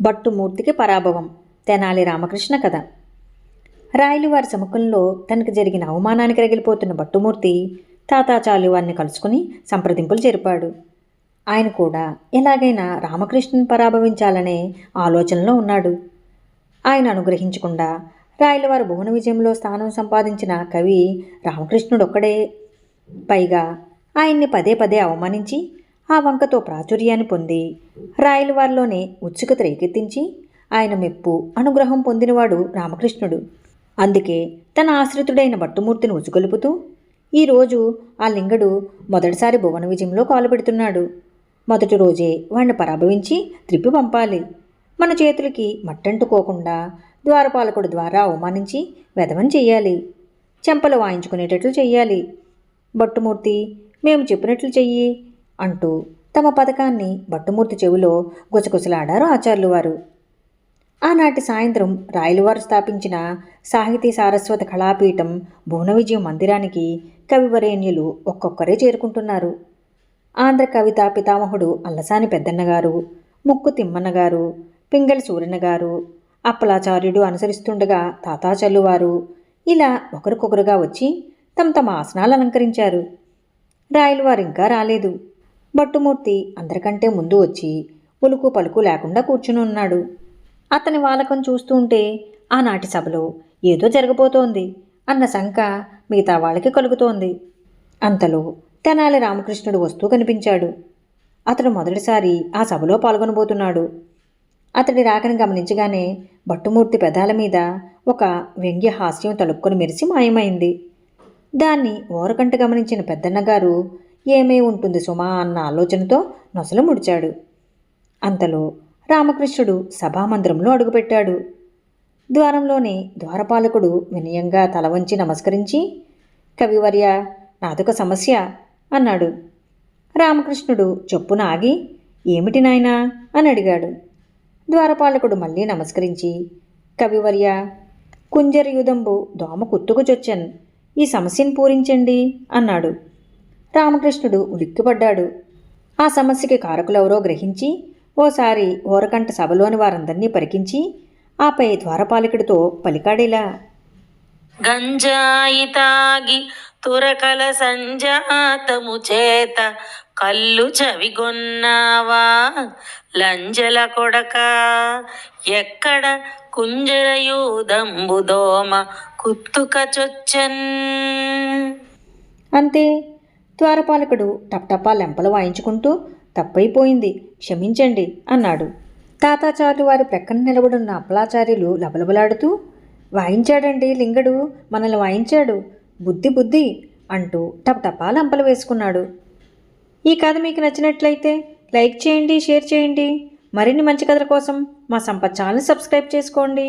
భట్టుమూర్తికి పరాభవం. తెనాలి రామకృష్ణ కథ. రాయలు వారి సముఖంలో తనకు జరిగిన అవమానానికి రగిలిపోతున్న భట్టుమూర్తి తాతాచార్యులు వారిని కలుసుకుని సంప్రదింపులు జరిపాడు. ఆయన కూడా ఎలాగైనా రామకృష్ణను పరాభవించాలనే ఆలోచనలో ఉన్నాడు. ఆయన అనుగ్రహించకుండా రాయలవారు భువన విజయంలో స్థానం సంపాదించిన కవి రామకృష్ణుడొక్కడే. పైగా ఆయన్ని పదే పదే అవమానించి ఆ వంకతో ప్రాచుర్యాన్ని పొంది రాయలవారిలోనే ఉత్సుకత రేకెత్తించి ఆయన మెప్పు అనుగ్రహం పొందినవాడు రామకృష్ణుడు. అందుకే తన ఆశ్రితుడైన భట్టుమూర్తిని ఉచుకొలుపుతూ ఈరోజు ఆ లింగడు మొదటిసారి భువన విజయంలో కాలుపెడుతున్నాడు. మొదటి రోజే వాణ్ణి పరాభవించి త్రిప్పి పంపాలి. మన చేతులకి మట్టంటుకోకుండా ద్వారపాలకుడు ద్వారా అవమానించి వెధవని చెయ్యాలి చెంపలు వాయించుకునేటట్లు చెయ్యాలి. భట్టుమూర్తి మేము చెప్పినట్లు చెయ్యి. అంటూ తమ పథకాన్ని భట్టుమూర్తి చెవిలో గుసగుసలాడారు ఆచార్యులు వారు. ఆనాటి సాయంత్రం రాయలవారు స్థాపించిన సాహితీ సారస్వత కళాపీఠం భువన విజయం మందిరానికి కవివరేణ్యులు ఒక్కొక్కరే చేరుకుంటున్నారు. ఆంధ్ర కవితా పితామహుడు అల్లసాని పెద్దన్న గారు ముక్కు తిమ్మన్న గారు పింగళి సూర్యన్నగారు అప్పలాచార్యుడు అనుసరిస్తుండగా తాతాచల్లువారు ఇలా ఒకరికొకరుగా వచ్చి తమ తమ ఆసనాలు అలంకరించారు. రాయలవారు ఇంకా రాలేదు. భట్టుమూర్తి అందరికంటే ముందు వచ్చి ఉలుకు పలుకు లేకుండా కూర్చుని ఉన్నాడు. అతని వాలకం చూస్తూ ఉంటే ఆనాటి సభలో ఏదో జరగబోతోంది అన్న శంక మిగతా వాళ్ళకి కలుగుతోంది. అంతలో తెనాలి రామకృష్ణుడు వస్తూ కనిపించాడు. అతడు మొదటిసారి ఆ సభలో పాల్గొనబోతున్నాడు. అతడి రాకని గమనించగానే భట్టుమూర్తి పెదాల మీద ఒక వ్యంగ్య హాస్యం తలుపుకొని మెరిసి మాయమైంది. దాన్ని ఓరకంట గమనించిన పెద్దన్నగారు ఏమై ఉంటుంది సుమా అన్న ఆలోచనతో నొసలు ముడిచాడు. అంతలో రామకృష్ణుడు సభామందిరంలో అడుగుపెట్టాడు. ద్వారంలోనే ద్వారపాలకుడు వినయంగా తల వంచి నమస్కరించి కవివర్య నాదొక సమస్య అన్నాడు. రామకృష్ణుడు చొప్పున ఆగి ఏమిటి నాయనా అని అడిగాడు. ద్వారపాలకుడు మళ్ళీ నమస్కరించి కవివర్య కుంజరయుధంబు దోమ కుత్తుకుచొచ్చన్ ఈ సమస్యను పూరించండి అన్నాడు. రామకృష్ణుడు ఉలిక్కిపడ్డాడు. ఆ సమస్యకి కారకులెవరో గ్రహించి ఓసారి ఓరకంట సభలోని వారందరినీ పరికించి ఆపై ద్వారపాలకుడితో పలికాడేలా. గంజాయి తాగి తురకల సంజాతము చేత కళ్ళు చవిగొన్నావా? లంజల కొడక ఎక్కడ కుంజరయూదంబు దోమ కుత్తుక చొచ్చన్? అంతే ద్వారపాలకుడు టప్టపా లెంపలు వాయించుకుంటూ తప్పైపోయింది క్షమించండి అన్నాడు. తాతాచార్యులు వారి ప్రక్కన నిలబడున్న అప్పలాచార్యులు లబలబలాడుతూ వాయించాడండి లింగడు మనల్ని వాయించాడు బుద్ధి బుద్ధి అంటూ టప్టపా లెంపలు వేసుకున్నాడు. ఈ కథ మీకు నచ్చినట్లయితే లైక్ చేయండి షేర్ చేయండి. మరిన్ని మంచి కథల కోసం మా సంపత్ ఛానల్ సబ్స్క్రైబ్ చేసుకోండి.